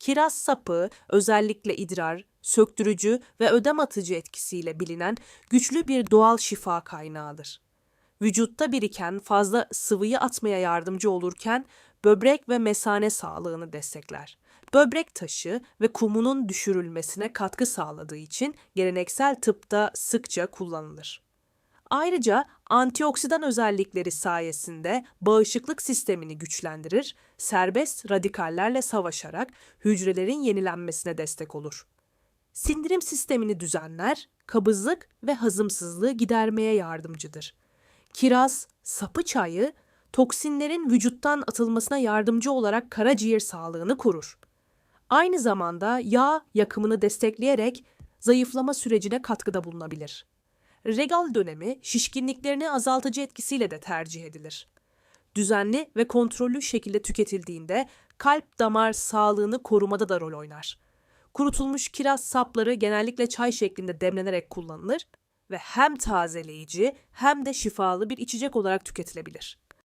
Kiraz sapı özellikle idrar, söktürücü ve ödem atıcı etkisiyle bilinen güçlü bir doğal şifa kaynağıdır. Vücutta biriken fazla sıvıyı atmaya yardımcı olurken böbrek ve mesane sağlığını destekler. Böbrek taşı ve kumunun düşürülmesine katkı sağladığı için geleneksel tıpta sıkça kullanılır. Ayrıca antioksidan özellikleri sayesinde bağışıklık sistemini güçlendirir, serbest radikallerle savaşarak hücrelerin yenilenmesine destek olur. Sindirim sistemini düzenler, kabızlık ve hazımsızlığı gidermeye yardımcıdır. Kiraz, sapı çayı, toksinlerin vücuttan atılmasına yardımcı olarak karaciğer sağlığını korur. Aynı zamanda yağ yakımını destekleyerek zayıflama sürecine katkıda bulunabilir. Regal dönemi şişkinliklerini azaltıcı etkisiyle de tercih edilir. Düzenli ve kontrollü şekilde tüketildiğinde kalp damar sağlığını korumada da rol oynar. Kurutulmuş kiraz sapları genellikle çay şeklinde demlenerek kullanılır ve hem tazeleyici hem de şifalı bir içecek olarak tüketilebilir.